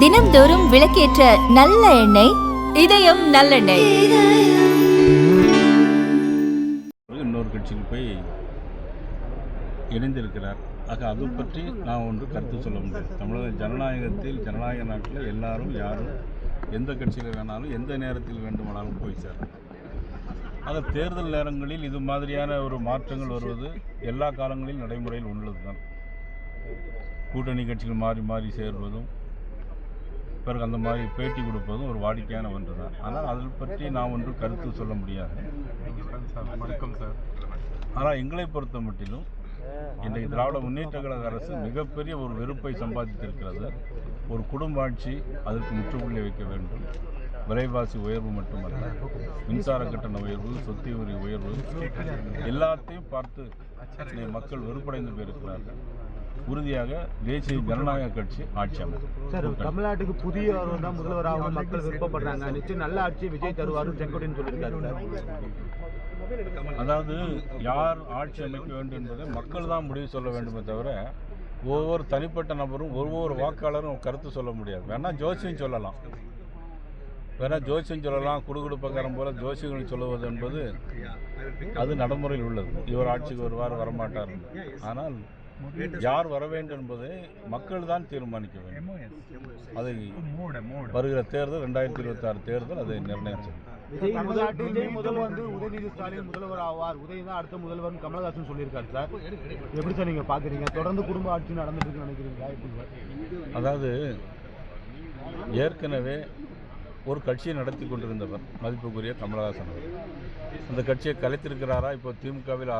தினம்தோறும் விளக்கேற்ற நல்ல எண்ணெய் இதயம் நல்லெண்ணெய். இன்னொரு கட்சியில் போய் இணைந்திருக்கிறார். ஆக அது பற்றி நான் ஒன்று கருத்து சொல்ல முடியும் தமிழக ஜனநாயகத்தில் ஜனநாயக நாட்டில் எல்லாரும் யாரும் எந்த கட்சியில் வேணாலும் எந்த நேரத்தில் வேண்டுமானாலும் போய் சேரலாம். ஆக தேர்தல் நேரங்களில் இது மாதிரியான ஒரு மாற்றங்கள் வருவது எல்லா காலங்களிலும் நடைமுறையில் உள்ளது தான் கூட்டணி கட்சிகள் மாறி மாறி சேர்வதும் பிறகு அந்த மாதிரி பேட்டி கொடுப்பதும் ஒரு வாடிக்கையான ஒன்று தான் ஆனால் அதை பற்றி நான் ஒன்று கருத்து சொல்ல முடியாது. வணக்கம் சார். ஆனால் எங்களை பொறுத்த மட்டிலும் இன்றைக்கு திராவிட முன்னேற்ற கழக அரசு மிகப்பெரிய ஒரு வெறுப்பை சம்பாதித்திருக்கிறது. ஒரு குடும்ப ஆட்சி அதற்கு முற்றுப்புள்ளி வைக்க வேண்டும். விலைவாசி உயர்வு மட்டுமல்ல மின்சார கட்டண உயர்வு சொத்து வரி உயர்வு எல்லாத்தையும் பார்த்து மக்கள் வெறுப்படைந்து போயிருக்கிறார்கள். உறுதியாக தேசிய ஜனநாயக கட்சி ஆட்சி சார் அமைக்கும் தமிழ்நாட்டுக்கு புதியவர் தான் முதல்வர் ஆகணும் மக்கள் விருப்பப்படுறாங்க. நிச்சயம் நல்ல ஆட்சியை விஜய் தருவாரு செங்கோட்டையன் சொல்லியிருக்காரு அதாவது யார் ஆட்சி அமைக்க வேண்டும் என்பதை மக்கள் தான் முடிவு சொல்ல வேண்டுமே தவிர ஒவ்வொரு தனிப்பட்ட நபரும் ஒவ்வொரு வாக்காளரும் கருத்து சொல்ல முடியாது. வேணா ஜோசியம் சொல்லலாம். வேணா ஜோசியம் சொல்லலாம். குடுகுடுப்பக்காரன் போல ஜோசியங்கள் சொல்லுவது என்பது அது நடைமுறையில் உள்ளது. இவர் ஆட்சிக்கு வருவார் வரமாட்டார். ஆனால் யார் வர வேண்டும் என்பதை மக்கள் தான் தீர்மானிக்க வேண்டும். அதை வருகிற தேர்தல் ரெண்டாயிரத்தி இருபத்தி ஆறு தேர்தல் அதை முதல்வர் வந்து உதயநிதி ஸ்டாலின் முதல்வர் ஆவார். உதய் தான் அடுத்த முதல்வர்னு கமலஹாசன் சொல்லியிருக்காரு சார். எப்படி சார் நீங்க பாக்குறீங்க? தொடர்ந்து குடும்ப ஆட்சி நடந்துட்டு இருக்குன்னு நினைக்கிறீங்களா அதாவது ஏற்கனவே ஒரு கட்சியை நடத்தி கொண்டிருந்தவர் மதிப்புக்குரிய கமலஹாசன் அந்த கட்சியை கலைத்திருக்கிறாரா? இப்போ திமுகவில்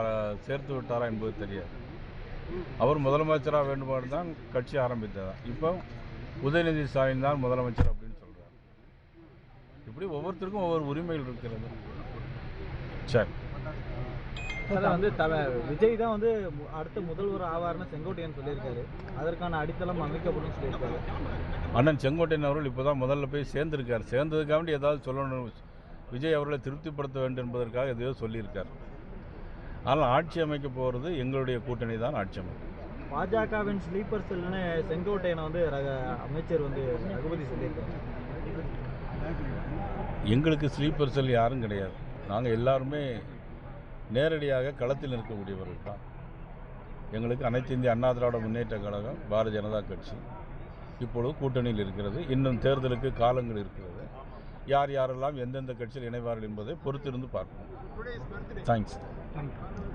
சேர்த்து விட்டாரா என்பது தெரியாது. அவர் முதலமைச்சராக வேண்டுமாறு தான் கட்சி ஆரம்பித்ததா. இப்போ உதயநிதி ஸ்டாலின் தான் முதலமைச்சர் அப்படின்னு சொல்கிறார் இப்படி ஒவ்வொருத்தருக்கும் ஒவ்வொரு உரிமைகள் இருக்கிறது. சரி. வந்து தல விஜய் தான் வந்து அடுத்த முதல்வர் ஆவார்னு செங்கோட்டையன் சொல்லியிருக்காரு. அதற்கான அடித்தளம் அமைக்கப்படும் சொல்லியிருக்காரு. அண்ணன் செங்கோட்டையன் அவர்கள் இப்போ தான் முதல்ல போய் சேர்ந்திருக்கார். சேர்ந்ததுக்காண்டி ஏதாவது சொல்லணும் விஜய் அவர்களை திருப்திப்படுத்த வேண்டும் என்பதற்காக எதையோ சொல்லியிருக்கார். ஆனால் ஆட்சி அமைக்க போகிறது எங்களுடைய கூட்டணி தான் ஆட்சி அமைக்கும் பாஜகவின் ஸ்லீப்பர் செல்னு செங்கோட்டையனை வந்து அமைச்சர் வந்து ரகுபதி சொல்லியிருக்காரு. எங்களுக்கு ஸ்லீப்பர் செல் யாரும் கிடையாது. நாங்கள் எல்லாருமே நேரடியாக களத்தில் இருக்கக்கூடியவர்கள் தான். எங்களுக்கு அனைத்து இந்திய அண்ணா திராவிட முன்னேற்ற கழகம் பாரதிய ஜனதா கட்சி இப்பொழுது கூட்டணியில் இருக்கிறது. இன்னும் தேர்தலுக்கு காலங்கள் இருக்கிறது. யார் யாரெல்லாம் எந்தெந்த கட்சியில் இணைவார்கள் என்பதை பொறுத்திருந்து பார்ப்போம். Thanks Obrigado.